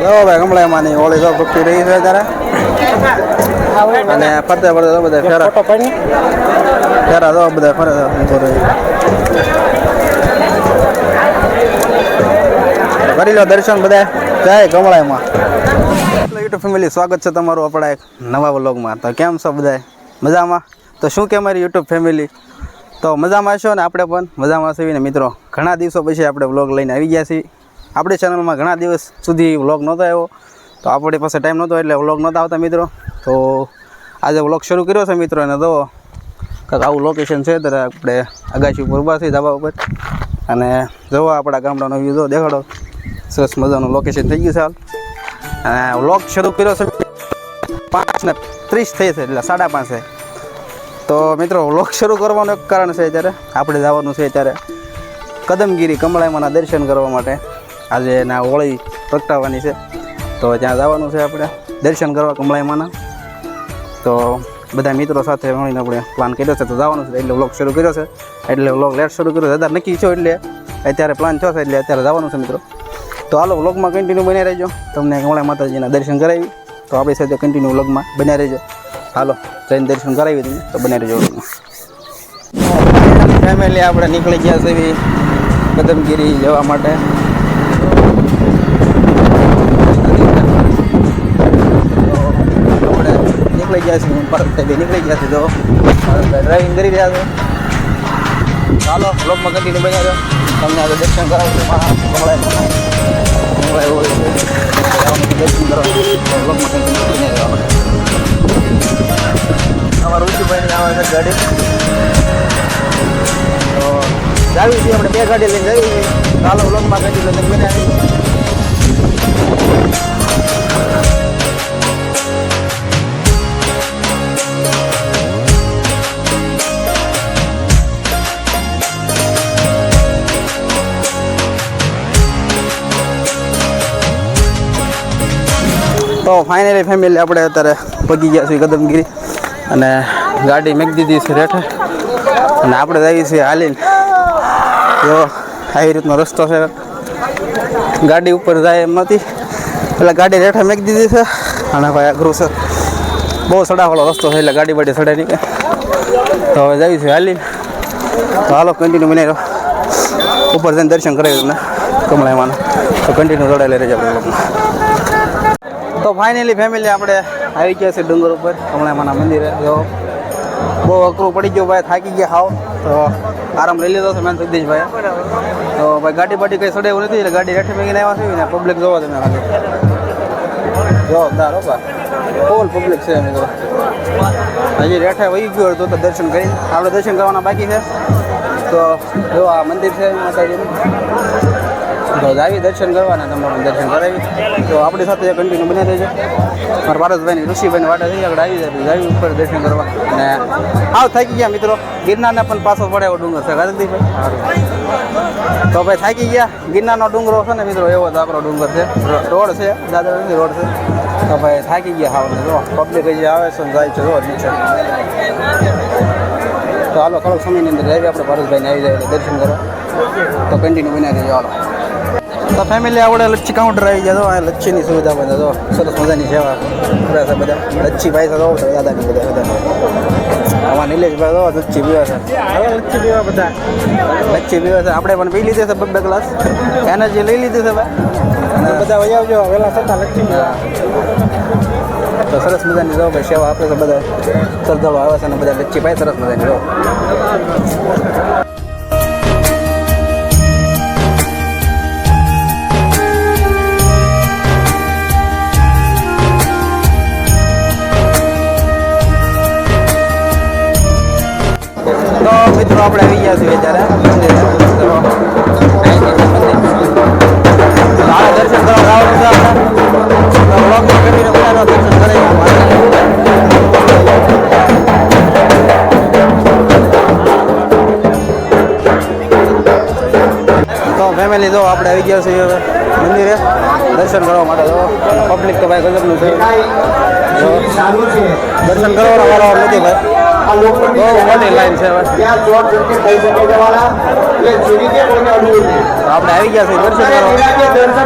જો ભાઈ કમળામાંની હોળી તો ભક્તિ રહી છે ત્યારે. અને ફરતે ફરતે તો બધા ફેરા ફેરા તો બધા ફરે કરી લો દર્શન બધા જય કમળામાં યુટ્યુબ ફેમિલી સ્વાગત છે તમારું આપણા એક નવા વ્લોગમાં. તો કેમ છો બધા મજામાં? તો શું કે મારી યુટ્યુબ ફેમિલી તો મજામાં છો ને આપણે પણ? મજામાં છીએ ને મિત્રો. ઘણા દિવસો પછી આપણે વ્લોગ લઈને આવી ગયા છીએ. આપણી ચેનલમાં ઘણા દિવસ સુધી વ્લોગ નહોતો આવ્યો. તો આપણી પાસે ટાઈમ નહોતો, એટલે વ્લોગ નહોતા આવતા મિત્રો. તો આજે વ્લોગ શરૂ કર્યો છે મિત્રો અને તો કાંક આવું લોકેશન છે, ત્યારે આપણે અગાશી ઉપર ઊભા છીએ ધાબા ઉપર. અને જોવો આપણા ગામડાનો વ્યૂ જો દેખાડો. સરસ મજાનું લોકેશન થઈ ગયું છે હાલ. અને વ્લોગ શરૂ કર્યો છે પાંચ ને ત્રીસ થઈ છે, એટલે સાડા પાંચે તો મિત્રો વ્લોગ શરૂ કરવાનું એક કારણ છે અત્યારે. આપણે જવાનું છે અત્યારે કદમગીરી કમળાઈમાના દર્શન કરવા માટે. આજે એના હોળી પ્રગટાવવાની છે. તો ત્યાં જવાનું છે આપણે દર્શન કરવા કમળાઈમાના તો બધા મિત્રો સાથે મળીને આપણે પ્લાન કર્યો છે. તો જવાનું છે. એટલે વ્લોગ શરૂ કર્યો છે. એટલે વ્લોગ લેટ શરૂ કર્યો છે. અત્યારે નક્કી છો એટલે અત્યારે પ્લાન થયો છે. એટલે અત્યારે જવાનું છે મિત્રો. તો હાલો વ્લોગમાં કન્ટિન્યુ બન્યા રહેજો. તમને કમળા માતાજીના દર્શન કરાવી. તો આપણી સાથે કન્ટિન્યુ વ્લોગમાં બન્યા રહેજો. હાલો, જઈને દર્શન કરાવી દઈએ. તો બન્યા રહેજો ફેમિલી આપણે નીકળી ગયા છે. એવી કદમગીરી જવા માટે. નીકળી ગયા છીએ પરત નીકળી ગયા છે તો ડ્રાઇવિંગ કરી રહ્યા છે. ચાલો બ્લોગમાં કન્ટિન્યુ બન્યા છો તમને આજે દર્શન કરાવશું દર્શન કરવા બ્લોગમાં કન્ટિન્યુ બન્યા છો આપણે અમારું ઋષિભાઈની આવે છે ગાડી. તો જાવી છીએ આપણે બે ગાડી લઈને જઈએ ચાલો બ્લોગમાં કન્ટિન્યુ બન્યા તો ફાઇનલી ફેમિલી આપણે અત્યારે પગી ગયા છીએ કદમગીરી. અને ગાડી મેક દીધી છે રેઠે અને આપણે જઈએ છીએ હાલીને. જો, આવી રીતનો રસ્તો છે. ગાડી ઉપર જાય એમ નથી. એટલે ગાડી રેઠે મેક દીધી છે. અને ભાઈ અઘરું છે. બહુ સડાવાળો રસ્તો છે એટલે ગાડી બાડી સડે નહીં તો હવે જઈએ છીએ હાલીને. તો હાલો કન્ટિન્યુ રહ્યો ઉપર જઈને દર્શન કરાવી તમને કમળામાં તો કન્ટિન્યુ જોડાયેલા રહેજો આપણે તો ફાઇનલી ફેમિલી આપણે આવી ગયા છે ડુંગર ઉપર. કમળામાના મંદિરે. જો બહુ અકરું પડી ગયું ભાઈ, થાકી ગયા હાવ. તો આરામ લઈ લીધો છે મેં જગદીશભાઈ તો ભાઈ ગાડી બાડી કંઈ સડે એવું નથી, એટલે ગાડી હેઠે મેગીને આવ્યા છે ને પબ્લિક જોવા તમે જોરદાર હો, બા. ફૂલ પબ્લિક છે મિત્રો હજી રેઠે વહી ગયો હતો તો દર્શન કરી આપણે દર્શન કરવાના બાકી છે. તો જો, આ મંદિર છે માતાજીનું. તો જાવી દર્શન કરવાના તમને પણ દર્શન કરાવી તો આપણી સાથે કન્ટિન્યુ બની રહેજો મારા ભારતભાઈની ઋષિભાઈની વાટે થઈ આગળ આવી જાય જાવી ઉપર દર્શન કરવા. અને આવ થાકી ગયા મિત્રો. ગિરનારને પણ પાછો પડે એવો ડુંગર છે કારણદીભાઈ તો ભાઈ થાકી ગયા. ગિરનારનો ડુંગરો છે ને મિત્રો, એવો જ આપણો ડુંગર છે. રો- રોડ છે દાદા નથી રોડ છે. તો ભાઈ થાકી ગયા હાવ ને જો. પબ્લિક હજી આવે છે ને જાય છે, જો, નીચે. તો હાલો, થોડોક સમયની અંદર જઈએ આપણે ભારતભાઈને આવી જાય એટલે દર્શન કરવા. તો કન્ટિન્યુ બનાવી દેજો હાલો. તો ફેમિલી આપણે લચ્છી કાઉન્ટર આવી જાય તો આ લચ્છીની સુવિધા બધા તો સરસ મજાની સેવા કરે છે બધા. લચ્છી ભાઈ તો દાદાની બધા બધા. આમાં નિલેશભાઈ તો લચ્છી પીવા છે. હવે લચ્છી પીવા બધા. લચ્છી પીવા છે. આપણે પણ પી લીધી છે બે ગ્લાસ. એનર્જી લઈ લીધી છે ભાઈ. બધા વહી આવજો વહેલા થતા લચ્છી તો સરસ મજાની જો ભાઈ સેવા આપે છે બધા. સરદારો આવે છે અને બધા લચ્છી ભાઈ સરસ મજાની જો. ફેમિલી જો આપણે આવી ગયા છીએ હવે મંદિરે. દર્શન કરવા માટે તો પબ્લિક તો ભાઈ ગજબનું છે. દર્શન કરવાનો વારો નથી ભાઈ. બહુ મોટી લાઈન છે વાળા આપણે આવી ગયા છીએ દર્શન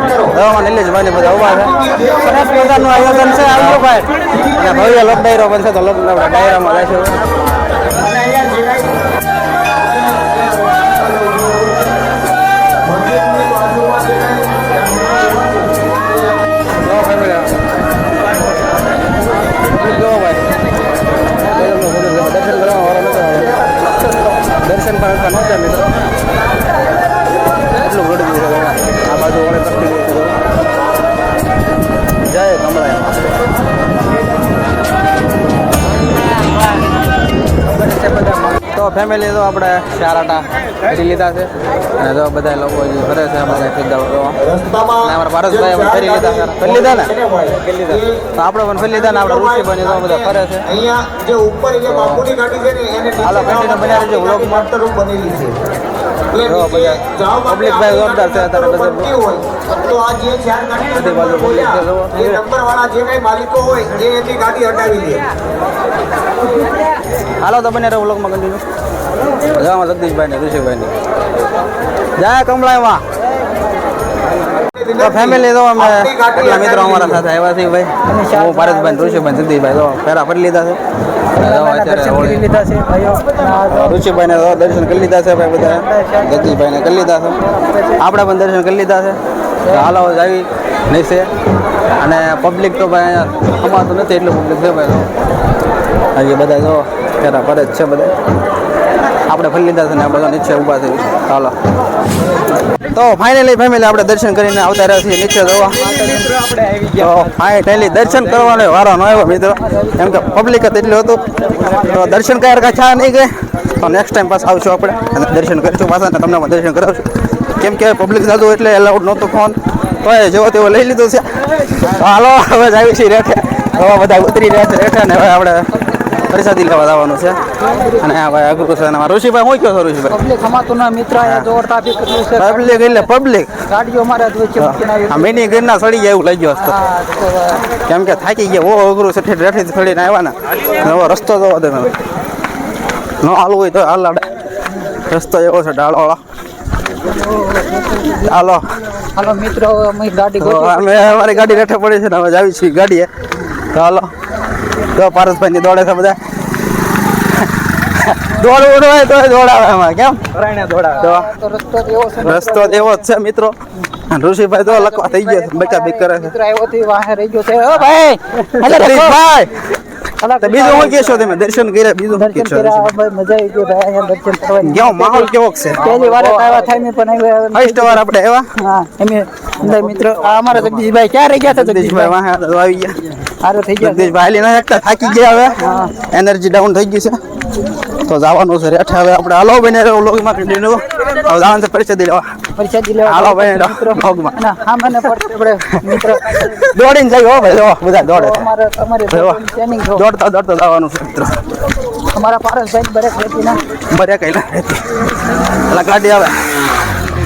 કરવા. દવામાં નિલેશભાઈ બધા ઊભા છે. સરસ પ્રકારનું આયોજન છે આવ્યો ભાઈ. અને ભવ્ય લોક ડાયરો બનશે તો લોક ડાયરામાં અને તો લીધો આપણે આટા ફરી લીધા છે. અને જો બધા લોકો જે ફરે છે અમારે સીધા અમારા ભારતભાઈ અમે ફરી લીધા સર ફરી લીધા ને? કરી તો આપણે પણ ફરી લીધા ને આપણે ઋષિ બની તો બધા ફરે છે. હાલો, continue બન્યા રહેજો. દેજો, માટે vlog માં. માસ્ટર રૂમ બનેલી છે. એટલે જો નીચે બધા જવા માટે public ભાઈ જોરદાર છે અત્યારે બધા. હોય. ચાર બાજુ છે, જે કઈ માલિકો એ એની ગાડી હટાવી હાલો તો બને રહો વ્લોગમાં કન્ટિન્યુ જામાં જગદીશભાઈ ને ઋષિભાઈ ને જય તો ફેમિલી તો અમે એટલા મિત્રો અમારા સાથે આવ્યા છે ભાઈ. હું ભારતભાઈ ઋષિભાઈ જગદીશભાઈ તો ફેરા ફરી લીધા છે. ઋષિભાઈ ને દર્શન કરી લીધા છે ભાઈ બધા જગદીશભાઈ ને કરી લીધા છે આપણે પણ દર્શન કરી લીધા છે. હાલો આવી નહીં છે અને પબ્લિક તો ભાઈ અહીંયા અમારું નથી એટલું પબ્લિક છે ભાઈ. હજી બધા જો ફેરા ફરે જ છે બધા આપણે ફરી લીધા છે ને આપણે નીચે ઊભા ચાલો તો ફાઇનલી ફેમિલી આપણે દર્શન કરીને આવતા રહ્યા છીએ નીચે જોવા. તો ફાઇનલી દર્શન કરવાનો વારો ન આવ્યો મિત્રો. કેમ કે પબ્લિક જ એટલું હતું. તો દર્શન કયા કાંઈ થયા નહીં ગઈ તો નેક્સ્ટ ટાઈમ પાછા આવશું આપણે અને દર્શન કરીશું પાછા અને તમને દર્શન કરાવશું. કેમ કે પબ્લિક જતું એટલે એલાઉડ નહોતું ફોન તો એ જેવો તેવો લઈ લીધું છે. હાલો, હવે જ આવી છીએ રેઠે હવે બધા ઉતરી રહ્યા છે રેઠે ને હવે આપણે પ્રસાદી લેવા જવાનું છે. અને આ ભાઈ આગળ છે ઋષિભાઈ હું કયો છો ઋષિભાઈ? પબ્લિક અમાતું ના મિત્ર જોર ટ્રાફિક કેટલું છે. પબ્લિક એટલે પબ્લિક ગાડીઓ મારા જ વચ્ચે આ મિની ગીરના સડી એવું લઈ ગયો હા, કેમ કે થાકી ગયા. ઓ અઘરું છે. રેઠી સડીને આવ્યા ને. નવો રસ્તો જોવો તમે ન હાલવું હોય તો હાલ. રસ્તો એવો છે ઢાળવાળો હાલો. હાલો મિત્રો અમે ગાડી અમે અમારી ગાડી રેઠે પડી છે ને હવે જાવી છીએ ગાડીએ. તો હાલો. તો પારસભાઈ ની દોડે છે બધા. દોડવું હોય તો દોડાવે એમાં કેમ? તો રસ્તો જ એવો છે જ મિત્રો. ઋષિભાઈ તો લખવા થઈ ગયા બચા બીક કરે છે. મિત્ર આવ્યો થી વાહે રહી ગયો છે. ઓ ભાઈ તો બીજું શું કહેશો તમે? દર્શન કર્યા બીજું શું કહેશો ભાઈ મજા આવી ગઈ ભાઈ અહીંયા દર્શન કરવાની. કેવો માહોલ કેવો છે? પહેલી વાર આવ્યા થાય ને પણ આવ્યા ફર્સ્ટ વાર આપણે આવ્યા? હા એમે અંદર મિત્રો આ અમારા જગદીશભાઈ ક્યાં રહી ગયા હતા જગદીશભાઈ? વાહ આવી ગયા. આરો થઈ ગયા. જગદીશભાઈ હાલી ના શકતા થાકી ગયા હવે. એનર્જી ડાઉન થઈ ગઈ છે. તો જવાનું છે રેઠા હવે આપણે હાલો બને રહ્યો લોગમાં કન્ટિન્યુ હવે જવાનું છે પરિચય લેવા પરિચય લેવા હાલો ભાઈ, મિત્રો. ભોગમાં. ના હા મને પડશે આપણે મિત્રો. દોડીને જાય હો ભાઈ જો બધા દોડે. અમારે તમારે. ટ્રેનિંગ જો દોડતા દોડતા જવાનું છે મિત્રો. અમારા પારસભાઈ બરેક રહેતી ના. બરે કઈ ના એટલે ગાડી આવે.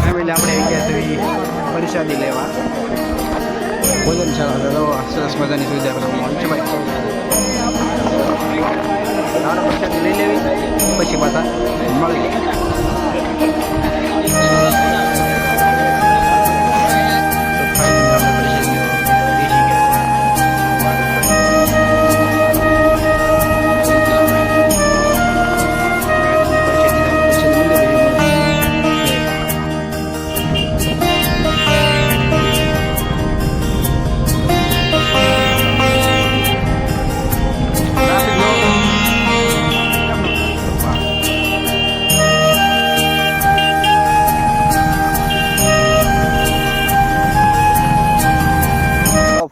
ફેમિલી આપણે આવી ગયા છીએ પરિશાદી લેવા. ભોજન છે સરસ મજાની સુવિધા કરવામાં છે ભાઈ? લઈ લેવી પછી પાછા મળી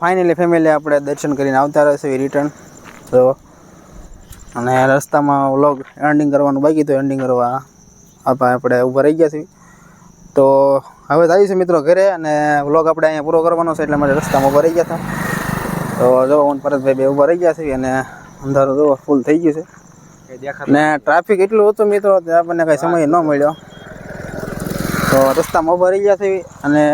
ફાઇનલી ફેમિલી આપણે દર્શન કરીને આવતા રહેશે રિટર્ન તો અને રસ્તામાં વ્લોગ એન્ડિંગ કરવાનું બાકી તો એન્ડિંગ કરવા આપણે આપણે ઊભા રહી ગયા છીએ. તો હવે થાય છે મિત્રો ઘરે અને વ્લોગ આપણે અહીંયા પૂરો કરવાનો છે એટલે માટે રસ્તામાં ઊભા રહી ગયા હતા. તો જો હું ભરતભાઈ પરતભાઈ બે ઊભા રહી ગયા છીએ અને અંધારું જો ફૂલ થઈ ગયું છે. ને ટ્રાફિક એટલું હતું મિત્રો તે આપણને કાંઈ સમય ન મળ્યો. તો રસ્તામાં ઊભા રહી ગયા છીએ અને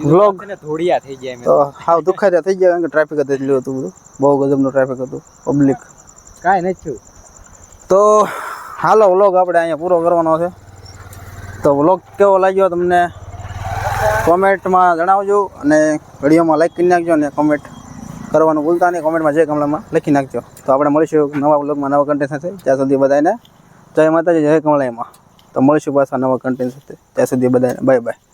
વ્લોગ ધોળિયા થઈ ગયા તો હાવ દુખાતા થઈ ગયા કારણ કે ટ્રાફિક જ એટલું હતું બધું. બહુ ગજબનું ટ્રાફિક હતું પબ્લિક કાંઈ નથી થયું. તો હાલો વ્લોગ આપણે અહીંયા પૂરો કરવાનો છે. તો વ્લોગ કેવો લાગ્યો તમને? કોમેન્ટમાં જણાવજો અને વિડીયોમાં લાઈક કરી નાખજો અને કોમેન્ટ કરવાનું ભૂલતા નહીં. કોમેન્ટમાં જે કમલામાં લખી નાખજો. તો આપણે મળીશું નવા વ્લોગમાં નવા કન્ટેન્ટ સાથે. ત્યાં સુધી બધાને જય માતાજી જય કમલામાં તો મળીશું પાછા નવા કન્ટેન્ટ સાથે. ત્યાં સુધી બધાને બાય બાય